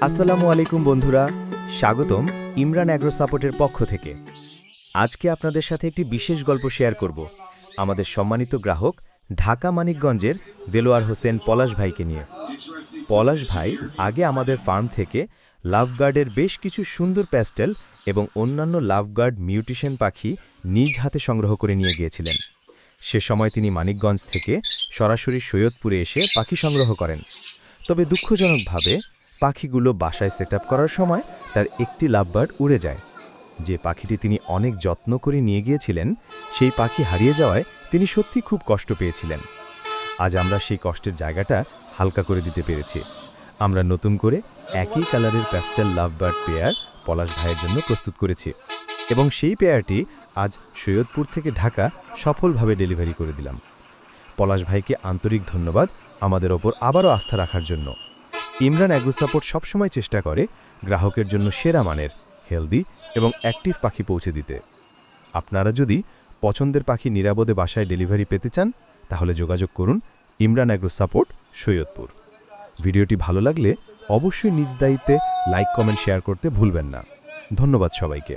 আসসালামু আলাইকুম বন্ধুরা, স্বাগতম ইমরান অ্যাগ্রো সাপোর্টের পক্ষ থেকে। আজকে আপনাদের সাথে একটি বিশেষ গল্প শেয়ার করব। আমাদের সম্মানিত গ্রাহক ঢাকা মানিকগঞ্জের দেলোয়ার হোসেন পলাশ ভাইকে নিয়ে। পলাশ ভাই আগে আমাদের ফার্ম থেকে লাভগার্ডের বেশ কিছু সুন্দর প্যাস্টেল এবং অন্যান্য লাভগার্ড মিউটিশন পাখি নিজ হাতে সংগ্রহ করে নিয়ে গিয়েছিলেন। সে সময় তিনি মানিকগঞ্জ থেকে সরাসরি সৈয়দপুরে এসে পাখি সংগ্রহ করেন। তবে দুঃখজনকভাবে পাখিগুলো বাসায় সেট করার সময় তার একটি লাভবার্ড উড়ে যায়। যে পাখিটি তিনি অনেক যত্ন করে নিয়ে গিয়েছিলেন, সেই পাখি হারিয়ে যাওয়ায় তিনি সত্যি খুব কষ্ট পেয়েছিলেন। আজ আমরা সেই কষ্টের জায়গাটা হালকা করে দিতে পেরেছি। আমরা নতুন করে একই কালারের প্যাস্টেল লাভবার্ড পেয়ার পলাশ ভাইয়ের জন্য প্রস্তুত করেছি এবং সেই পেয়ারটি আজ সৈয়দপুর থেকে ঢাকা সফলভাবে ডেলিভারি করে দিলাম। পলাশ ভাইকে আন্তরিক ধন্যবাদ আমাদের ওপর আবারও আস্থা রাখার জন্য। ইমরান অ্যাগ্রো সাপোর্ট সবসময় চেষ্টা করে গ্রাহকের জন্য সেরা মানের, হেলদি এবং অ্যাক্টিভ পাখি পৌঁছে দিতে। আপনারা যদি পছন্দের পাখি নিরাপদে বাসায় ডেলিভারি পেতে চান, তাহলে যোগাযোগ করুন ইমরান অ্যাগ্রো সাপোর্ট, সৈয়দপুর। ভিডিওটি ভালো লাগলে অবশ্যই নিজ দায়িত্বে লাইক, কমেন্ট, শেয়ার করতে ভুলবেন না। ধন্যবাদ সবাইকে।